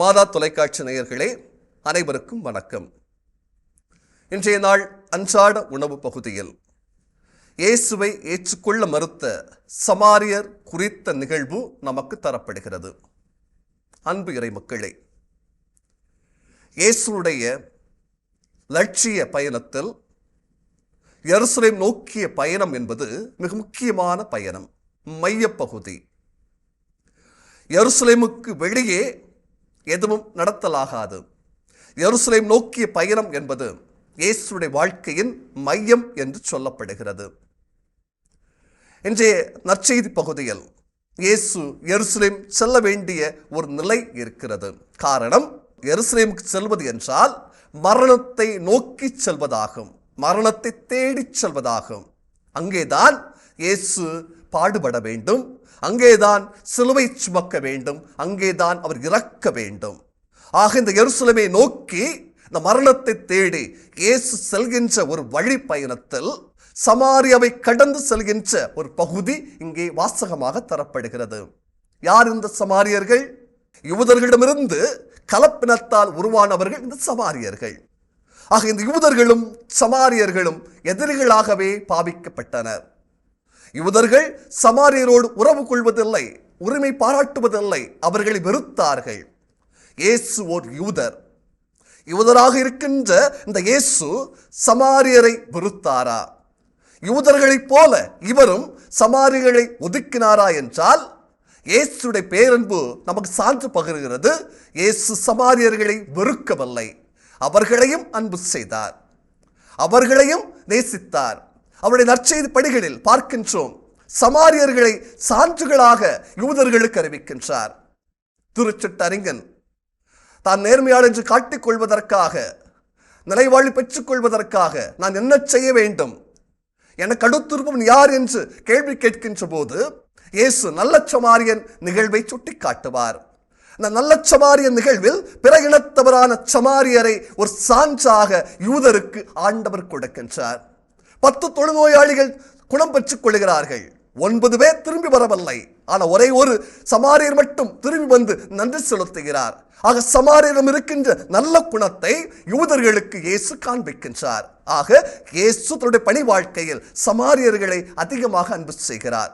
மாதா தொலைக்காட்சி நேயர்களே அனைவருக்கும் வணக்கம். இன்றைய நாள் அன்றாட உணவு பகுதியில் இயேசுவை ஏற்றுக்கொள்ள மறுத்த சமாரியர் குறித்த நிகழ்வு நமக்கு தரப்படுகிறது. அன்பு இறை மக்களே இயேசுடைய லட்சிய பயணத்தில் எருசலேம் நோக்கிய பயணம் என்பது மிக முக்கியமான பயணம் மையப்பகுதி எருசலேமுக்கு வெளியே எதுவும் நடத்தலாகாது. எருசலேம் நோக்கிய பயணம் என்பது இயேசுடைய வாழ்க்கையின் மையம் என்று சொல்லப்படுகிறது. இன்றைய நற்செய்தி பகுதியில் இயேசு எருசலேம் செல்ல வேண்டிய ஒரு நிலை இருக்கிறது. காரணம் எருசலேமுக்கு செல்வது என்றால் மரணத்தை நோக்கி செல்வதாகும். மரணத்தை தேடிச் செல்வதாகும். அங்கேதான் இயேசு பாடுபட வேண்டும். அங்கேதான் சிலுவை சுமக்க வேண்டும். அங்கேதான் அவர் இறக்க வேண்டும். ஆக இந்த எருசலேமை நோக்கி இந்த மரணத்தை தேடி இயேசு செல்கின்ற ஒரு வழி பயணத்தில் சமாரியாவை கடந்து செல்கின்ற ஒரு பகுதி இங்கே வாசகமாக தரப்படுகிறது. யார் இந்த சமாரியர்கள்? யூதர்களிடமிருந்து கலப்பினத்தால் உருவானவர்கள் இந்த சமாரியர்கள். ஆக இந்த யூதர்களும் சமாரியர்களும் எதிரிகளாகவே பாவிக்கப்பட்டனர். யூதர்கள் சமாரியரோடு உறவு கொள்வதில்லை உரிமை பாராட்டுவதில்லை அவர்களை வெறுத்தார்கள். இயேசு ஓர் யூதர். யூதராக இருக்கின்ற இந்த இயேசு சமாரியரை வெறுத்தாரா? யூதர்களைப் போல இவரும் சமாரிகளை ஒதுக்கினாரா என்றால் இயேசுடைய பேரன்பு நமக்கு சான்று பகிர்கிறது. இயேசு சமாரியர்களை வெறுக்கவில்லை. அவர்களையும் அன்பு செய்தார். அவர்களையும் நேசித்தார். அவருடைய நற்செய்தி படிகளில் பார்க்கின்றோம். சமாரியர்களை சான்றுகளாக யூதர்களுக்கு அறிவிக்கின்றார். திருச்சிட்டறிஞன் தான் நேர்மையாளர் என்று காட்டிக் கொள்வதற்காக நிலைவாழ்வு பெற்றுக்கொள்வதற்காக நான் என்ன செய்ய வேண்டும்? என அடுத்திருப்பவன் யார் என்று கேள்வி கேட்கின்ற போது இயேசு நல்ல சமாரியன் நிகழ்வை சுட்டிக்காட்டுவார். இந்த நல்ல சமாரியன் நிகழ்வில் பிற இனத்தவரான சமாரியரை ஒரு சான்றாக யூதருக்கு ஆண்டவர் கொடுக்கின்றார். பத்து தொழுநோயாளிகள் குணம் பெற்றுக் கொள்கிறார்கள் ஒன்பது பேர் திரும்பி வரவில்லை. ஆனால் ஒரே ஒரு சமாரியர் மட்டும் திரும்பி வந்து நன்றி செலுத்துகிறார். ஆக சமாரியரிடம் இருக்கின்ற நல்ல குணத்தை யூதர்களுக்கு இயேசு காண்பிக்கின்றார். ஆக இயேசு தன்னுடைய பணி வாழ்க்கையில் சமாரியர்களை அதிகமாக அன்பு செய்கிறார்.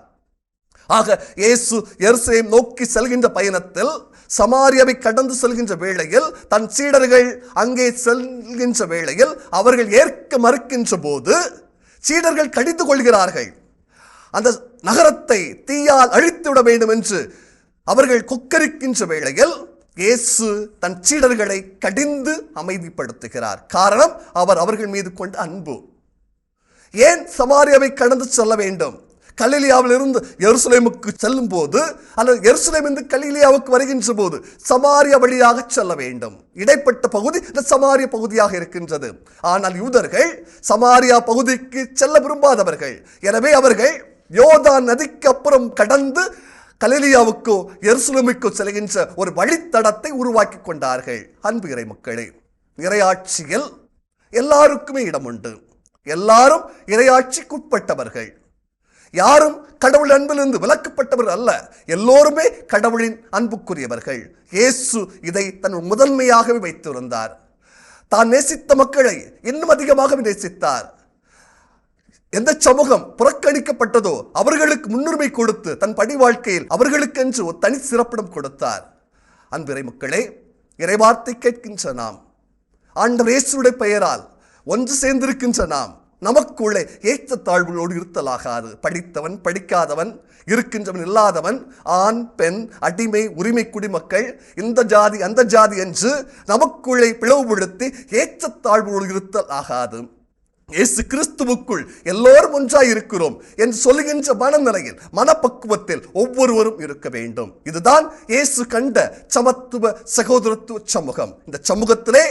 ஆக இயேசு எருசலேம் நோக்கி செல்கின்ற பயணத்தில் சமாரியாவை கடந்து செல்கின்ற வேளையில் தன் சீடர்கள் அங்கே செல்கின்ற வேளையில் அவர்கள் ஏற்க மறுக்கின்ற போது சீடர்கள் கடித்து கொள்கிறார்கள். அந்த நகரத்தை தீயால் அழித்து விட வேண்டும் என்று அவர்கள் கொக்கரிக்கின்ற வேளையில் இயேசு தன் சீடர்களை கடிந்து அமைதிப்படுத்துகிறார். காரணம் அவர் அவர்கள் மீது கொண்ட அன்பு. ஏன் சமாரியாவை கடந்து செல்ல வேண்டும்? கலிலியாவிலிருந்து எருசலேமுக்கு செல்லும் போது அல்லது எருசலேமிருந்து கலிலியாவுக்கு வருகின்ற போது சமாரியா வழியாக செல்ல வேண்டும். இடைப்பட்ட பகுதி இந்த சமாரிய பகுதியாக இருக்கின்றது. ஆனால் யூதர்கள் சமாரியா பகுதிக்கு செல்ல விரும்பாதவர்கள். எனவே அவர்கள் யோதா நதிக்கு அப்புறம் கடந்து கலிலியாவுக்கோ எருசலேமுக்கோ செல்கின்ற ஒரு வழித்தடத்தை உருவாக்கி கொண்டார்கள். அன்பு இறை மக்களே இறையாட்சியில் எல்லாருக்குமே இடம் உண்டு எல்லாரும் இறையாட்சிக்குட்பட்டவர்கள். யாரும் கடவுள் அன்பிலிருந்து விலக்கப்பட்டவர் அல்ல. எல்லோருமே கடவுளின் அன்புக்குரியவர்கள். இயேசு இதை தன் முதன்மையாகவே வைத்திருந்தார். தான் நேசித்த மக்களை இன்னும் அதிகமாக நேசித்தார். எந்த சமூகம் புறக்கணிக்கப்பட்டதோ அவர்களுக்கு முன்னுரிமை கொடுத்து தன் பணி வாழ்க்கையில் அவர்களுக்கென்று ஒரு தனி சிறப்பிடம் கொடுத்தார். அன்பிறை மக்களே இறைவார்த்தை கேட்கின்ற நாம் ஆண்டவர் இயேசுடைய பெயரால் ஒன்று சேர்ந்திருக்கின்ற நாம் நமக்குள்ளே ஏற்றத்தாழ்வுகளோடு இருத்தலாகாது. படித்தவன் படிக்காதவன் இருக்கின்றவன் இல்லாதவன் ஆண் பெண் அடிமை உரிமை குடிமக்கள் இந்த ஜாதி அந்த ஜாதி என்று நமக்குள்ளே பிளவுபடுத்தி ஏற்றத்தாழ்வுகளோடு இருத்தல் ஆகாது இயேசு கிறிஸ்துவுக்குள் எல்லோரும் ஒன்றாய் இருக்கிறோம் என்று சொல்லுகின்ற மனநிலையில் மனப்பக்குவத்தில் ஒவ்வொருவரும் இருக்க வேண்டும். இதுதான் இயேசு கண்ட சமத்துவ சகோதரத்துவ சமூகம். இந்த சமூகத்திலே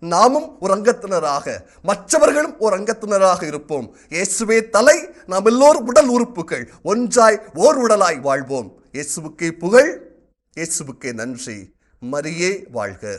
நாமும் ஒரு அங்கத்தினராக மற்றவர்களும் ஒரு அங்கத்தினராக இருப்போம். இயேசுவே தலை நாம் எல்லோரும் உடல் உறுப்புகள் ஒன்றாய் ஓர் உடலாய் வாழ்வோம். இயேசுவுக்கே புகழ் இயேசுவுக்கே நன்றி. மரியே வாழ்க.